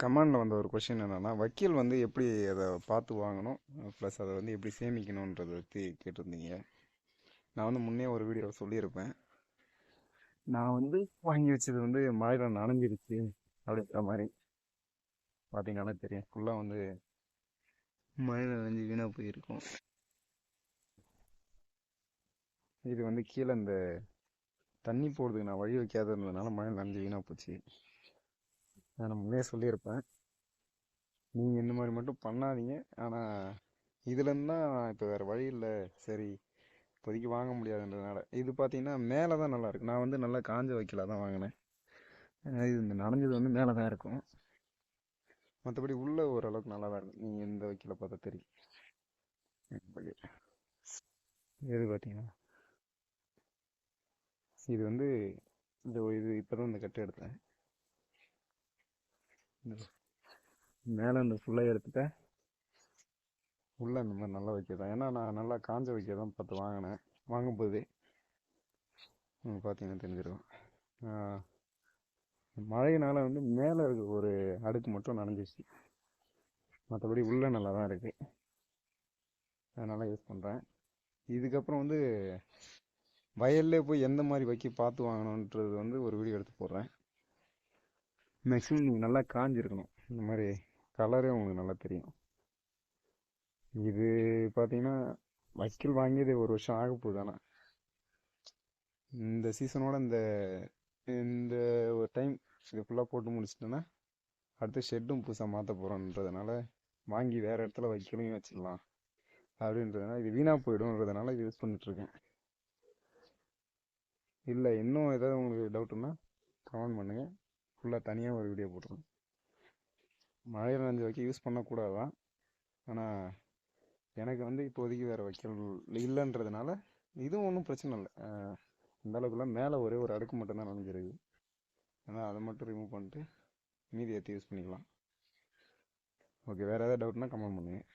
கமாண்டில் வந்த ஒரு கொஷின் என்னென்னா வக்கீல் வந்து எப்படி அதை பார்த்து வாங்கணும்? ப்ளஸ் அதை வந்து எப்படி சேமிக்கணுன்றதை பற்றி கேட்டிருந்தீங்க. நான் வந்து முன்னே ஒரு வீடியோ சொல்லியிருப்பேன். நான் வந்து வாங்கி வச்சது வந்து மழையில் நனைஞ்சிருச்சு அப்படின்ற மாதிரி பார்த்தீங்கன்னா தெரியும். ஃபுல்லாக வந்து மழையில் நனைஞ்சு வீணாக போயிருக்கும். இது வந்து கீழே இந்த தண்ணி போடுறதுக்கு நான் வழி வைக்காத இருந்ததுனால மழை நனைஞ்சு வீணாக போச்சு. நான் முன்னே சொல்லியிருப்பேன். நீங்கள் இந்த மாதிரி மட்டும் பண்ணாதீங்க. ஆனால் இதுலேருந்து தான் இப்போ வேறு வழி இல்லை. சரி இப்போதைக்கு வாங்க முடியாதுன்றதுனால. இது பார்த்தீங்கன்னா மேலே தான் நல்லாயிருக்கு நான் வந்து நல்லா காஞ்ச வைக்கல தான் வாங்கினேன் இது இந்த நனைஞ்சது வந்து மேலே தான் இருக்கும். மற்றபடி உள்ள ஓரளவுக்கு நல்லா தான் இருக்கும் நீங்கள் இந்த வைக்கல பார்த்தா தெரியும். எது பார்த்தீங்கன்னா இது வந்து இந்த இது இப்போ தான் இந்த கட்டு எடுத்தேன். மேலே இந்த ஃபுல்லாக எடுத்துட்டேன். உள்ளே இந்த மாதிரி நல்லா வைக்கிறேன் தான் ஏன்னா நான் நல்லா காஞ்ச வைக்க தான் பார்த்து வாங்கினேன். வாங்கும்போது உங்களுக்கு பார்த்தீங்கன்னா தெரிஞ்சிடும் மழையினால் வந்து மேலே இருக்க ஒரு அடுக்கு மட்டும் நனைஞ்சிச்சு மற்றபடி உள்ளே நல்லா தான் இருக்குது அதனால் யூஸ் பண்ணுறேன் இதுக்கப்புறம் வந்து வயல்லே போய் எந்த மாதிரி வைக்க பார்த்து வாங்கணுன்றது வந்து ஒரு வீடியோ எடுத்து போடுறேன். மேக்ஸிமம் நீங்கள் நல்லா காஞ்சிருக்கணும். இந்த மாதிரி கலரே உங்களுக்கு நல்லா தெரியும். இது பார்த்தீங்கன்னா வைக்கல் வாங்கியது ஒரு வருஷம் ஆக போகுது ஆனால் இந்த சீசனோட இந்த இந்த ஒரு டைம் இது ஃபுல்லாக போட்டு முடிச்சிட்டேன்னா அடுத்து ஷெட்டும் புதுசாக மாற்ற போகிறோன்றதுனால வாங்கி வேறு இடத்துல வைக்கலையும் வச்சிடலாம் அப்படின்றதுனால இது வீணாக போயிடும்ன்றதுனால இது யூஸ் பண்ணிட்டுருக்கேன் இல்லை இன்னும் ஏதாவது உங்களுக்கு டவுட்டுன்னா கமெண்ட் பண்ணுங்கள் ஃபுல்லாக தனியாக ஒரு வீடியோ போட்டுருவேன் மழையில் நனைஞ்ச வைக்க யூஸ் பண்ணக்கூடாதான் ஆனால் எனக்கு வந்து இப்போதைக்கு வேறு வைக்கல் இல்லைன்றதுனால இதுவும் ஒன்றும் பிரச்சனை இல்லை. அந்தளவுக்குலாம் இந்த அளவுக்குலாம் மேலே ஒரே ஒரு அடுக்கு மட்டும்தான் நனைஞ்சிருக்கு ஆனால் அதை மட்டும் ரிமூவ் பண்ணிட்டு மீதி ஏற்றி யூஸ் பண்ணிக்கலாம். ஓகே வேறு ஏதாவது டவுட்னா கமெண்ட் பண்ணுங்கள்